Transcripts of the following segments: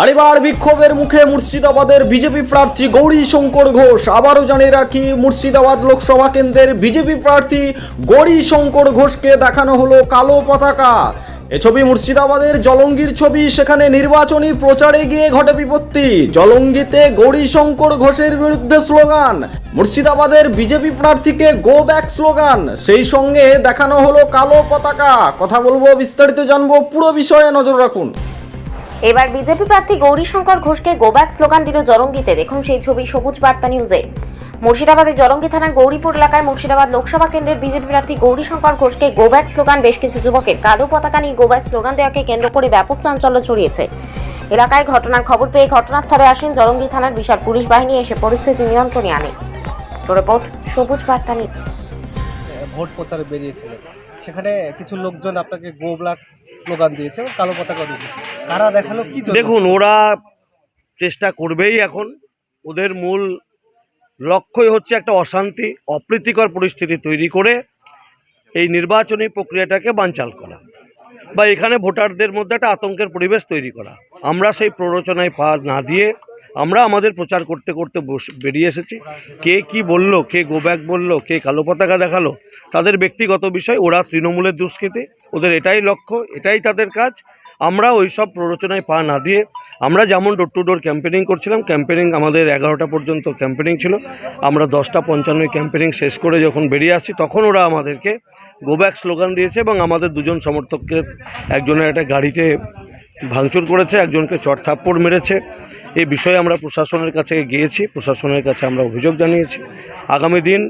আর এবার বিক্ষোভের মুখে মুর্শিদাবাদের বিজেপি প্রার্থী গৌরী শঙ্কর ঘোষ। আবারও জানিয়ে রাখি, মুর্শিদাবাদ লোকসভা কেন্দ্রের বিজেপি প্রার্থী গৌরী শঙ্কর ঘোষকে দেখানো হলো কালো পতাকা। এ ছবি মুর্শিদাবাদের জলঙ্গির ছবি, সেখানে নির্বাচনী প্রচারে গিয়ে ঘটে বিপত্তি। জলঙ্গিতে গৌরী শঙ্কর ঘোষের বিরুদ্ধে স্লোগান, মুর্শিদাবাদের বিজেপি প্রার্থীকে গো ব্যাক স্লোগান। সেই সঙ্গে দেখানো হলো কালো পতাকা। কথা বলব বিস্তারিত জানব পুরো বিষয়ে, নজর রাখুন। এবার বিজেপি প্রার্থী গৌরীশঙ্কর ঘোষকে গোব্যাক স্লোগান দিল জলঙ্গিতে। দেখুন সেই ছবি, সবুজ বার্তা নিউজে মুর্শিদাবাদের জলঙ্গি থানার গৌরীপুর এলাকায় মুর্শিদাবাদ লোকসভা কেন্দ্রের বিজেপি প্রার্থী গৌরীশঙ্কর ঘোষকে গোব্যাক স্লোগান বেশ কিছু যুবকের কালো পতাকা নিয়ে গোব্যাক স্লোগান দেওয়াকে কেন্দ্র করে ব্যাপক চাঞ্চল্য ছড়িয়েছে। এলাকায় ঘটনার খবর পেয়ে ঘটনাস্থলে আসেন জলঙ্গি থানার বিশাল পুলিশ বাহিনী, এসে পরিস্থিতি নিয়ন্ত্রণে আনে। রিপোর্ট, সবুজ বার্তা ভোট প্রচারে বেরিয়েছিলেন সেখানে কিছু লোকজন আপনাকে গো ব্লাক স্লোগান দিয়েছে কালো পতাকা দিয়েছে। তারা দেখাল কি দেখুন, ওরা চেষ্টা করবেই এখন। ওদের মূল লক্ষ্যই হচ্ছে একটা অশান্তি, অপ্রীতিকর পরিস্থিতি তৈরি করে এই নির্বাচনী প্রক্রিয়াটাকে বানচাল করা বা এখানে ভোটারদের মধ্যে একটা আতঙ্কের পরিবেশ তৈরি করা। আমরা সেই প্ররোচনায় পা না দিয়ে আমরা আমাদের প্রচার করতে করতে বেরিয়ে এসেছি। কে কি বলল, কে গোব্যাক বলল, কে কালো পতাকা দেখাল, তাদের ব্যক্তিগত বিষয়, ওরা তৃণমূলের দুষ্কৃতি, ওদের এটাই লক্ষ্য, এটাই তাদের কাজ। আমরা ওই সব প্ররোচনায় পা না দিয়ে, আমরা যেমন ডোর টু ডোর ক্যাম্পেনিং করছিলাম ক্যাম্পেনিং আমাদের এগারোটা পর্যন্ত ক্যাম্পেনিং ছিল। আমরা দশটা পঞ্চান্ন ক্যাম্পেনিং শেষ করে যখন বেরিয়ে আসছি, তখন ওরা আমাদেরকে গোব্যাক স্লোগান দিয়েছে এবং আমাদের দুজন সমর্থককে, একজনের একটা গাড়িতে ভাঙচুর করেছে, একজনকে চট থাপ্পড় মেরেছে। এই বিষয়ে আমরা প্রশাসনের কাছে গিয়েছি, প্রশাসনের কাছে আমরা অভিযোগ জানিয়েছি। আগামী দিন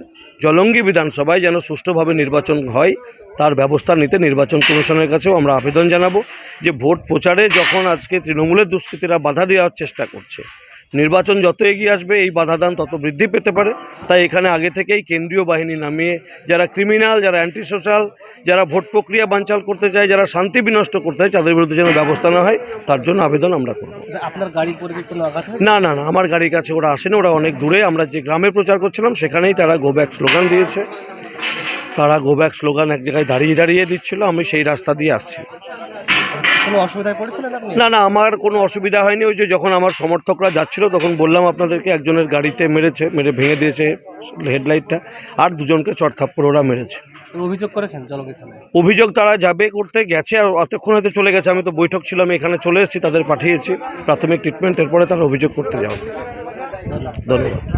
জলঙ্গি বিধানসভায় যেন সুষ্ঠুভাবে নির্বাচন হয়, তার ব্যবস্থা নিতে নির্বাচন কমিশনের কাছেও আমরা আবেদন জানাব যে ভোট প্রচারে যখন আজকে তৃণমূলের দুষ্কৃতীরা বাধা দেওয়ার চেষ্টা করছে নির্বাচন যত এগিয়ে আসবে এই বাধাদান তত বৃদ্ধি পেতে পারে। তাই এখানে আগে থেকেই কেন্দ্রীয় বাহিনী নামিয়ে যারা ক্রিমিনাল যারা অ্যান্টি সোশ্যাল যারা ভোট প্রক্রিয়া বানচাল করতে চায় যারা শান্তি বিনষ্ট করতে চায় তাদের বিরুদ্ধে যেন ব্যবস্থা না হয় তার জন্য আবেদন আমরা করব। আপনার হয় না না না আমার গাড়ির কাছে ওরা আসেনি ওরা অনেক দূরে। আমরা যে গ্রামে প্রচার করছিলাম সেখানেই তারা গোব্যাক স্লোগান দিয়েছে। তারা গোব্যাক স্লোগান এক জায়গায় দাঁড়িয়ে দাঁড়িয়ে দিচ্ছিল আমি সেই রাস্তা দিয়ে আসছি। কোনো অসুবিধায় পড়েছিলেন আপনি? না না আমার কোনো অসুবিধা হয়নি। ওই যে যখন আমার সমর্থকরা যাচ্ছিল তখন বললাম আপনাদেরকে একজনের গাড়িতে মেরেছে মেরে ভেঙে দিয়েছে হেডলাইটটা আর দুজনকে চড়থাপ্পড় ওরা মেরেছে। অভিযোগ করেছেন থানায়? অভিযোগ তারা যাবে করতে গেছে আর অতক্ষণ হয়তো চলে গেছে। আমি তো বৈঠক ছিলাম এখানে চলে এসেছি তাদের পাঠিয়েছি। প্রাথমিক ট্রিটমেন্টের পরে তারা অভিযোগ করতে যাবে। ধন্যবাদ।